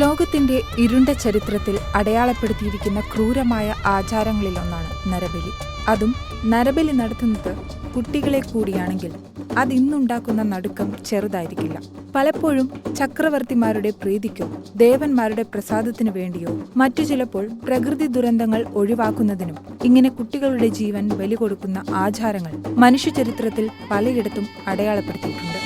ലോകത്തിന്റെ ഇരുണ്ട ചരിത്രത്തിൽ അടയാളപ്പെടുത്തിയിരിക്കുന്ന ക്രൂരമായ ആചാരങ്ങളിലൊന്നാണ് നരബലി. അതും നരബലി നടത്തുന്നത് കുട്ടികളെ കൂടിയാണെങ്കിൽ അതിന്നുണ്ടാക്കുന്ന നടുക്കം ചെറുതായിരിക്കില്ല. പലപ്പോഴും ചക്രവർത്തിമാരുടെ പ്രീതിക്കോ ദേവന്മാരുടെ പ്രസാദത്തിനു വേണ്ടിയോ മറ്റു ചിലപ്പോൾ പ്രകൃതി ദുരന്തങ്ങൾ ഒഴിവാക്കുന്നതിനും ഇങ്ങനെ കുട്ടികളുടെ ജീവൻ ബലി കൊടുക്കുന്ന ആചാരങ്ങൾ മനുഷ്യചരിത്രത്തിൽ പലയിടത്തും അടയാളപ്പെടുത്തിയിട്ടുണ്ട്.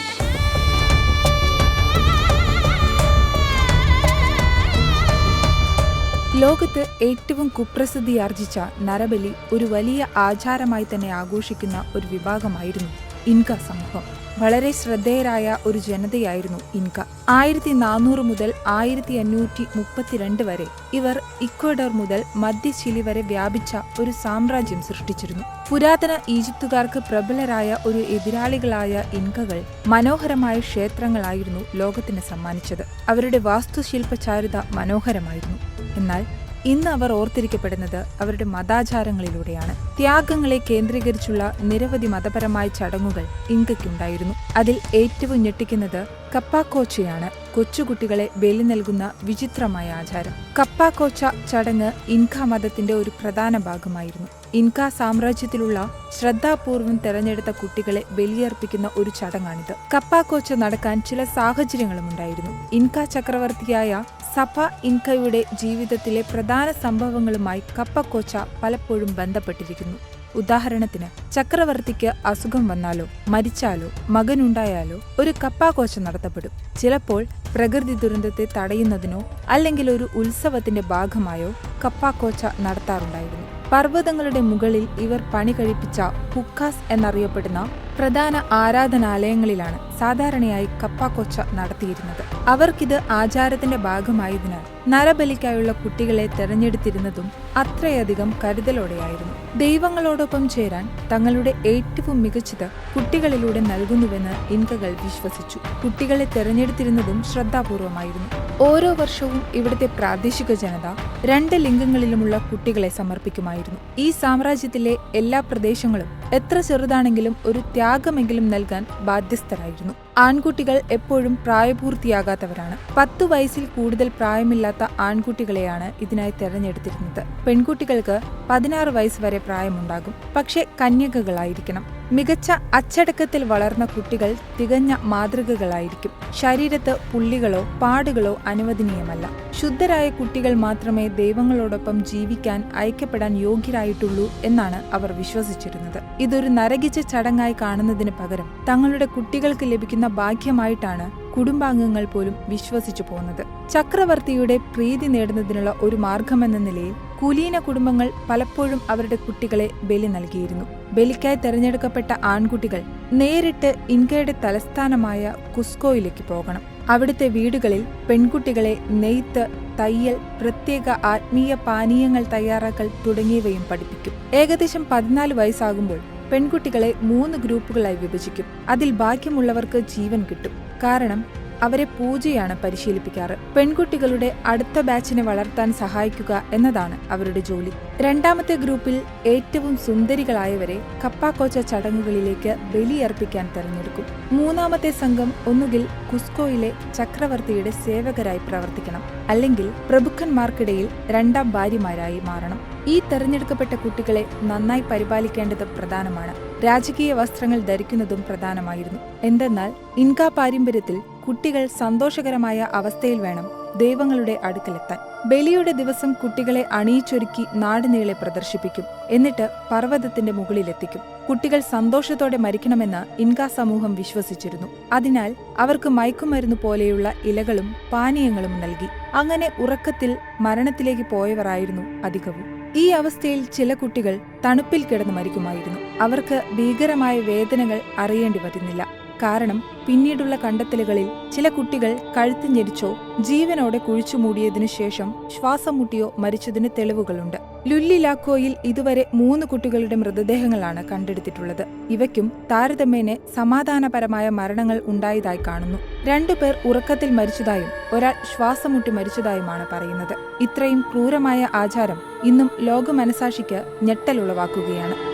ലോകത്ത് ഏറ്റവും കുപ്രസിദ്ധി കുപ്രസിദ്ധിയാർജിച്ച നരബലി ഒരു വലിയ ആചാരമായി തന്നെ ആഘോഷിക്കുന്ന ഒരു വിഭാഗമായിരുന്നു ഇൻക സമൂഹം. വളരെ ശ്രദ്ധേയരായ ഒരു ജനതയായിരുന്നു ഇൻക. ആയിരത്തി നാനൂറ് മുതൽ ആയിരത്തി അഞ്ഞൂറ്റി മുപ്പത്തിരണ്ട് വരെ ഇവർ ഇക്വഡർ മുതൽ മധ്യ ചിലി വരെ വ്യാപിച്ച ഒരു സാമ്രാജ്യം സൃഷ്ടിച്ചിരുന്നു. പുരാതന ഈജിപ്തുകാർക്ക് പ്രബലരായ ഒരു എതിരാളികളായ ഇൻകകൾ മനോഹരമായ ക്ഷേത്രങ്ങളായിരുന്നു ലോകത്തിന് സമ്മാനിച്ചത്. അവരുടെ വാസ്തുശില്പചാരുത മനോഹരമായിരുന്നു. എന്നാൽ ഇന്ന് അവർ ഓർത്തിരിക്കപ്പെടുന്നത് അവരുടെ മതാചാരങ്ങളിലൂടെയാണ്. ത്യാഗങ്ങളെ കേന്ദ്രീകരിച്ചുള്ള നിരവധി മതപരമായ ചടങ്ങുകൾ ഇങ്കയ്ക്കുണ്ടായിരുന്നു അതിൽ ഏറ്റവും ഞെട്ടിക്കുന്നത് കപ്പാക്കോച്ചയാണ് കൊച്ചുകുട്ടികളെ ബലി നൽകുന്ന വിചിത്രമായ ആചാരം. കപ്പാക്കോച്ച ചടങ്ങ് ഇൻക മതത്തിന്റെ ഒരു പ്രധാന ഭാഗമായിരുന്നു. ഇൻക സാമ്രാജ്യത്തിലുള്ള ശ്രദ്ധാപൂർവം തെരഞ്ഞെടുത്ത കുട്ടികളെ ബലിയർപ്പിക്കുന്ന ഒരു ചടങ്ങാണിത്. കപ്പാക്കോച്ച നടക്കാൻ ചില സാഹചര്യങ്ങളും ഉണ്ടായിരുന്നു. ഇൻക ചക്രവർത്തിയായ സഭ ഇൻകയുടെ ജീവിതത്തിലെ പ്രധാന സംഭവങ്ങളുമായി കപ്പക്കോച്ച പലപ്പോഴും ബന്ധപ്പെട്ടിരിക്കുന്നു. ഉദാഹരണത്തിന് ചക്രവർത്തിക്ക് അസുഖം വന്നാലോ മരിച്ചാലോ മകനുണ്ടായാലോ ഒരു കപ്പാക്കോച്ച നടത്തപ്പെടും. ചിലപ്പോൾ പ്രകൃതി ദുരന്തത്തെ തടയുന്നതിനോ അല്ലെങ്കിൽ ഒരു ഉത്സവത്തിന്റെ ഭാഗമായോ കപ്പാക്കോച്ച നടത്താറുണ്ടായിരുന്നു. പർവതങ്ങളുടെ മുകളിൽ ഇവർ പണി കഴിപ്പിച്ച ഹുക്കാസ് എന്നറിയപ്പെടുന്ന പ്രധാന ആരാധനാലയങ്ങളിലാണ് സാധാരണയായി കപ്പാക്കൊച്ച നടത്തിയിരുന്നത്. അവർക്കിത് ആചാരത്തിന്റെ ഭാഗമായതിനാൽ നരബലിക്കായുള്ള കുട്ടികളെ തെരഞ്ഞെടുത്തിരുന്നതും അത്രയധികം കരുതലോടെയായിരുന്നു. ദൈവങ്ങളോടൊപ്പം ചേരാൻ തങ്ങളുടെ ഏറ്റവും മികച്ചത് കുട്ടികളിലൂടെ നൽകുന്നുവെന്ന് ഇൻകകൾ വിശ്വസിച്ചു. കുട്ടികളെ തെരഞ്ഞെടുത്തിരുന്നതും ശ്രദ്ധാപൂർവമായിരുന്നു. ഓരോ വർഷവും ഇവിടുത്തെ പ്രാദേശിക ജനത രണ്ട് ലിംഗങ്ങളിലുമുള്ള കുട്ടികളെ സമർപ്പിക്കുമായിരുന്നു. ഈ സാമ്രാജ്യത്തിലെ എല്ലാ പ്രദേശങ്ങളും എത്ര ചെറുതാണെങ്കിലും ഒരു ത്യാഗമെങ്കിലും നൽകാൻ ബാധ്യസ്ഥരായിരുന്നു. ആൺകുട്ടികൾ എപ്പോഴും പ്രായപൂർത്തിയാകാത്തവരാണ്. പത്തു വയസ്സിൽ കൂടുതൽ പ്രായമില്ലാത്ത ആൺകുട്ടികളെയാണ് ഇതിനായി തെരഞ്ഞെടുത്തിരുന്നത്. പെൺകുട്ടികൾക്ക് പതിനാറ് വയസ്സ് വരെ പ്രായമുണ്ടാകും. പക്ഷേ കന്യകകളായിരിക്കണം. മികച്ച അച്ചടക്കത്തിൽ വളർന്ന കുട്ടികൾ തികഞ്ഞ മാതൃകകളായിരിക്കും. ശരീരത്ത് പുള്ളികളോ പാടുകളോ അനുവദനീയമല്ല. ശുദ്ധരായ കുട്ടികൾ മാത്രമേ ദൈവങ്ങളോടൊപ്പം ജീവിക്കാൻ ഐക്യപ്പെടാൻ യോഗ്യരായിട്ടുള്ളൂ എന്നാണ് അവർ വിശ്വസിച്ചിരുന്നത്. ഇതൊരു നരകിച്ച ചടങ്ങായി കാണുന്നതിന് പകരം തങ്ങളുടെ കുട്ടികൾക്ക് ലഭിക്കുന്ന ഭാഗ്യമായിട്ടാണ് കുടുംബാംഗങ്ങൾ പോലും വിശ്വസിച്ചു പോകുന്നത്. ചക്രവർത്തിയുടെ പ്രീതി നേടുന്നതിനുള്ള ഒരു മാർഗമെന്ന നിലയിൽ കുലീന കുടുംബങ്ങൾ പലപ്പോഴും അവരുടെ കുട്ടികളെ ബലി നൽകിയിരുന്നു. ബലിക്കായി തെരഞ്ഞെടുക്കപ്പെട്ട ആൺകുട്ടികൾ നേരിട്ട് ഇൻകയുടെ തലസ്ഥാനമായ കുസ്കോയിലേക്ക് പോകണം. അവിടുത്തെ വീടുകളിൽ പെൺകുട്ടികളെ നെയ്ത്ത് തയ്യൽ പ്രത്യേക ആത്മീയ പാനീയങ്ങൾ തയ്യാറാക്കൽ തുടങ്ങിയവയും പഠിപ്പിക്കും. ഏകദേശം പതിനാല് വയസ്സാകുമ്പോൾ പെൺകുട്ടികളെ മൂന്ന് ഗ്രൂപ്പുകളായി വിഭജിക്കും. അതിൽ ഭാഗ്യമുള്ളവർക്ക് ജീവൻ കിട്ടും. കാരണം അവരെ പൂജയാണ് പരിശീലിപ്പിക്കാറ്. പെൺകുട്ടികളുടെ അടുത്ത ബാച്ചിനെ വളർത്താൻ സഹായിക്കുക എന്നതാണ് അവരുടെ ജോലി. രണ്ടാമത്തെ ഗ്രൂപ്പിൽ ഏറ്റവും സുന്ദരികളായവരെ കപ്പാക്കോച്ച ചടങ്ങുകളിലേക്ക് ബലിയർപ്പിക്കാൻ തെരഞ്ഞെടുക്കും. മൂന്നാമത്തെ സംഘം ഒന്നുകിൽ കുസ്കോയിലെ ചക്രവർത്തിയുടെ സേവകരായി പ്രവർത്തിക്കണം. അല്ലെങ്കിൽ പ്രഭുക്കന്മാർക്കിടയിൽ രണ്ടാം ഭാര്യമാരായി മാറണം. ഈ തെരഞ്ഞെടുക്കപ്പെട്ട കുട്ടികളെ നന്നായി പരിപാലിക്കേണ്ടത് പ്രധാനമാണ്. രാജകീയ വസ്ത്രങ്ങൾ ധരിക്കുന്നതും പ്രധാനമായിരുന്നു. എന്തെന്നാൽ ഇൻകാ പാരമ്പര്യത്തിൽ കുട്ടികൾ സന്തോഷകരമായ അവസ്ഥയിൽ വേണം ദൈവങ്ങളുടെ അടുക്കലെത്താൻ. ബലിയുടെ ദിവസം കുട്ടികളെ അണിയിച്ചൊരുക്കി നാടുനീളെ പ്രദർശിപ്പിക്കും. എന്നിട്ട് പർവതത്തിന്റെ മുകളിലെത്തിക്കും. കുട്ടികൾ സന്തോഷത്തോടെ മരിക്കണമെന്ന് ഇൻകാ സമൂഹം വിശ്വസിച്ചിരുന്നു. അതിനാൽ അവർക്ക് മയക്കുമരുന്ന് പോലെയുള്ള ഇലകളും പാനീയങ്ങളും നൽകി. അങ്ങനെ ഉറക്കത്തിൽ മരണത്തിലേക്ക് പോയവരായിരുന്നു അധികവും. ഈ അവസ്ഥയിൽ ചില കുട്ടികൾ തണുപ്പിൽ കിടന്ന് മരിക്കുമായിരുന്നു. അവർക്ക് ഭീകരമായ വേദനകൾ അറിയേണ്ടി വരുന്നില്ല കാരണം പിന്നീടുള്ള കണ്ടെത്തലുകളിൽ ചില കുട്ടികൾ കഴുത്ത് ഞെരിച്ചോ ജീവനോടെ കുഴിച്ചു മൂടിയതിനു ശേഷം ശ്വാസം മുട്ടിയോ മരിച്ചതിന് തെളിവുകളുണ്ട്. ലുല്ലിലാക്കോയിൽ ഇതുവരെ മൂന്ന് കുട്ടികളുടെ മൃതദേഹങ്ങളാണ് കണ്ടെടുത്തിട്ടുള്ളത്. ഇവയ്ക്കും താരതമ്യേന സമാധാനപരമായ മരണങ്ങൾ ഉണ്ടായതായി കാണുന്നു. രണ്ടുപേർ ഉറക്കത്തിൽ മരിച്ചതായും ഒരാൾ ശ്വാസം മുട്ടി മരിച്ചതായുമാണ് പറയുന്നത്. ഇത്രയും ക്രൂരമായ ആചാരം ഇന്നും ലോകമനസാക്ഷിക്ക് ഞെട്ടലുളവാക്കുകയാണ്